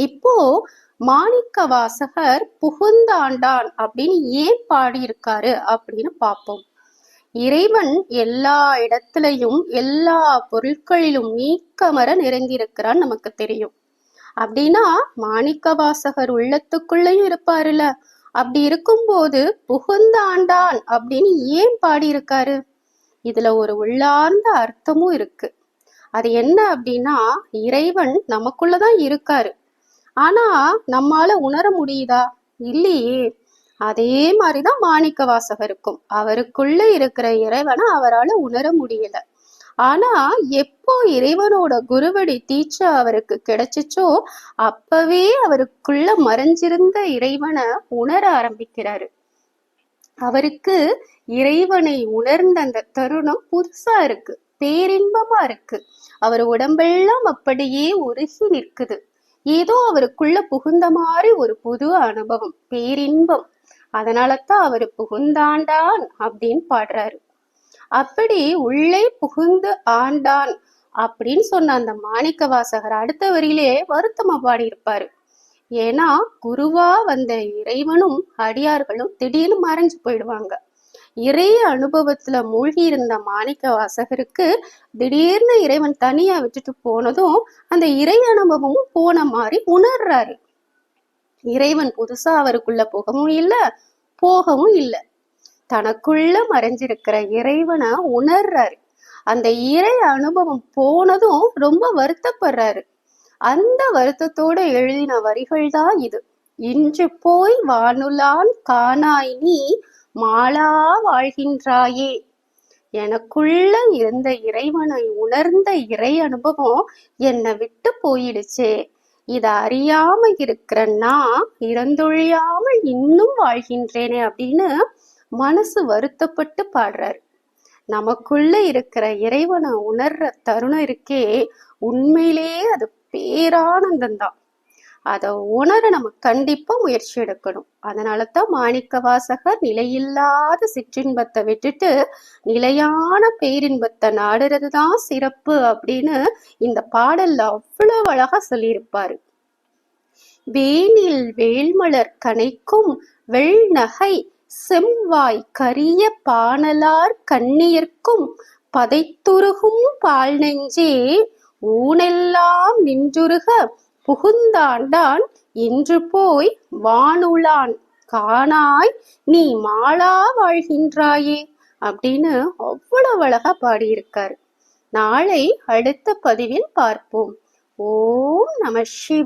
இப்போ மாணிக்க வாசகர் புகுந்தாண்டான் அப்படின்னு ஏன் பாடியிருக்காரு அப்படின்னு பார்ப்போம். இறைவன் எல்லா இடத்துலையும் எல்லா பொருட்களிலும் நீக்கமர நிறைந்திருக்கிறான் நமக்கு தெரியும். அப்படின்னா மாணிக்க வாசகர் உள்ளத்துக்குள்ளேயும் இருப்பாருல அப்படி இருக்கும்போது புகுந்தாண்டான் அப்படின்னு ஏன் பாடியிருக்காரு? இதுல ஒரு உள்ளார்ந்த அர்த்தமும் இருக்கு. அது என்ன அப்படின்னா இறைவன் நமக்குள்ளதான் இருக்காரு. ஆனா நம்மால உணர முடியுதா? இல்லையே. அதே மாதிரிதான் மாணிக்க வாசகருக்கும். அவருக்குள்ள இருக்கிற இறைவனை அவரால் உணர முடியல. ஆனா எப்போ இறைவனோட குருவடி தீட்ச அவருக்கு கிடைச்சிச்சோ அப்பவே அவருக்குள்ள மறைஞ்சிருந்த இறைவனை உணர ஆரம்பிக்கிறாரு. அவருக்கு இறைவனை உணர்ந்த அந்த தருணம் புதுசா இருக்கு. பேரின்பமா இருக்கு. அவர் உடம்பெல்லாம் அப்படியே உருகி நிற்குது. ஏதோ அவருக்குள்ள புகுந்த மாதிரி ஒரு புது அனுபவம் பேரின்பம். அதனால தான் அவர் புகுந்தாண்டான் அப்படின்னு பாடுறாரு. அப்படி உள்ளே புகுந்து ஆண்டான் அப்படின்னு சொன்ன அந்த மாணிக்க வாசகர் அடுத்த வரியிலே வருத்தமா பாடியிருப்பாரு. ஏன்னா குருவா வந்த இறைவனும் அடியார்களும் திடீர்னு மறைஞ்சு போயிடுவாங்க. இறைய அனுபவத்துல மூழ்கி இருந்த மாணிக்க வாசகருக்கு திடீர்னு இறைவன் தனியா விட்டுட்டு போனதும் அந்த இறை அனுபவமும் போன மாதிரி உணர்றாரு. இறைவன் புதுசா அவருக்குள்ள போகவும் இல்ல போகவும் இல்ல. தனக்குள்ள மறைஞ்சிருக்கிற இறைவனை உணர்றாரு. அந்த இறை அனுபவம் போனதும் ரொம்ப வருத்தப்படுறாரு. அந்த வருத்தத்தோட எழுதின வரிகள் தான் இது. இன்று போய் வானுலான் காணாய் நீ மாலா வாழ்கின்றாயே. எனக்குள்ள இருந்த இறைவனை உணர்ந்த இறை அனுபவம் என்னை விட்டு போயிடுச்சே. இதை அறியாம இருக்கிற நான் இறந்தொழியாமல் இன்னும் வாழ்கின்றேனே அப்படின்னு மனசு வருத்தப்பட்டு பாடுறாரு. நமக்குள்ள இருக்கிற இறைவனை உணர்ற தருணம் இருக்கே. உண்மையிலேயே அது பேரானந்தம் தான் அதை உணர நம்ம கண்டிப்பா முயற்சி எடுக்கணும். அதனால தான் மாணிக்க வாசகர் நிலையில்லாத சிற்றின்பத்தை விட்டுட்டு நிலையான பேரின்பத்தை நாடுறது தான் சிறப்பு அப்படின்னு இந்த பாடல்ல அவ்வளவு அழகா சொல்லியிருப்பாரு. வேனில் வேல்மலர் கனைக்கும் வெள்நகை செம்வாய் கரிய பானலார் கண்ணியர்க்கும் பதைத்துருகும் பால் நெஞ்சே ஊனெல்லாம் நின்றுருக புகுந்தாண்டான் இன்று போய் வானுளான். காணாய் நீ மாளா வாழ்கின்றாயே அப்படின்னு அவ்வளவு அழகா பாடியிருக்காரு. நாளை அடுத்த பதிவில் பார்ப்போம். ஓம் நம சிவ